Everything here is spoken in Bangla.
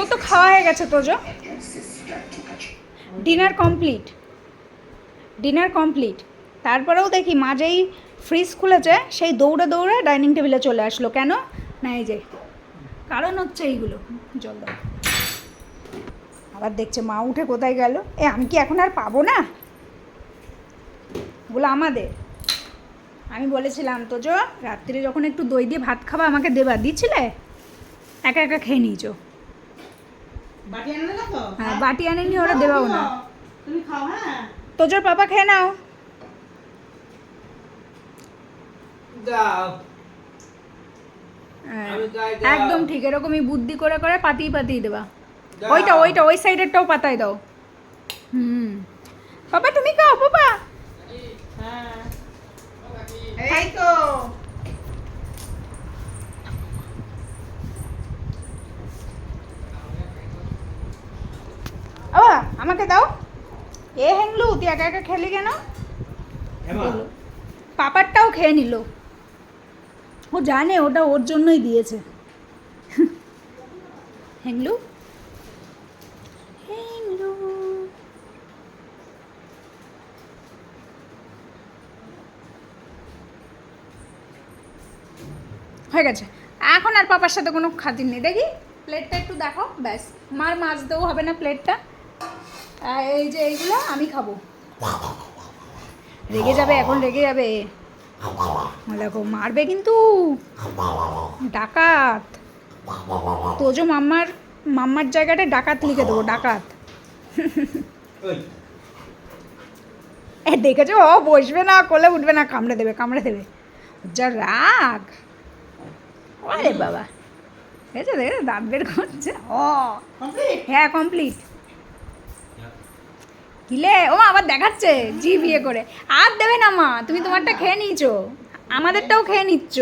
তোর তো খাওয়া হয়ে গেছে তোজো ডিনার কমপ্লিট ডিনার কমপ্লিট তারপরেও দেখি মাঝেই ফ্রিজ খুলেছে, সেই দৌড়ে দৌড়ে ডাইনিং টেবিলে চলে আসলো। কেন? না, এই যে, কারণ হচ্ছে এইগুলো। জল আবার দেখছে মা উঠে কোথায় গেল? এ, আমি কি এখন আর পাবো না? বলো আমাদের। আমি বলেছিলাম তো জো রাত্রে যখন একটু দই দিয়ে ভাত খাবা, আমাকে দেবা। দিছিলে? একা একা খেয়ে নিয়েছো তো হ্যাঁ বাটি আনেনি ওরা দেবাও না। তুমি খাও হ্যাঁ? তোজোর পাপা খেয়ে নাও। হ্যাঁ। একদম ঠিক এরকমই বুদ্ধি করে করে পাতিয়ে পাতিয়ে দেবা। ওইটা ওইটা ওই সাইডেরটাও পাতায় দাও। হুম। পাপা তুমি খাও পাপা। হ্যাঁ এই তো ও আমাকে দাও। এ হ্যাংলু তুই একা একা খেলি কেন? পাপারটাও খেয়ে নিল। ও জানে ওটা ওর জন্যই দিয়েছে। হ্যাংলু হ্যাংলু হয়ে গেছে। এখন আর পাপার সাথে কোনো খাতির নেই। দেখি প্লেটটা একটু দেখো ব্যাস মার মাছ দেও হবে না প্লেটটা এই যে এইগুলো আমি খাব। রেগে যাবে, এখন রেগে যাবে। দেখো মারবে কিন্তু। ডাকাত। তোজো মাম্মার মাম্মার জায়গাটা ডাকাত লিখে দেবো, ডাকাত। দেখেছ? ও বসবে না, কোলে উঠবে না, কামড়ে দেবে কামড়ে দেবে। যা রাগ। আরে বাবা। দেখেছ দেখেছ? দাঁত বের করছে। ও। হ্যাঁ কমপ্লিট কিলে ও আবার দেখাচ্ছে। জি, বিয়ে করে। আর দেবে না মা, তুমি তোমারটা খেয়ে নিয়েছো। আমাদেরটাও খেয়ে নিচ্ছ।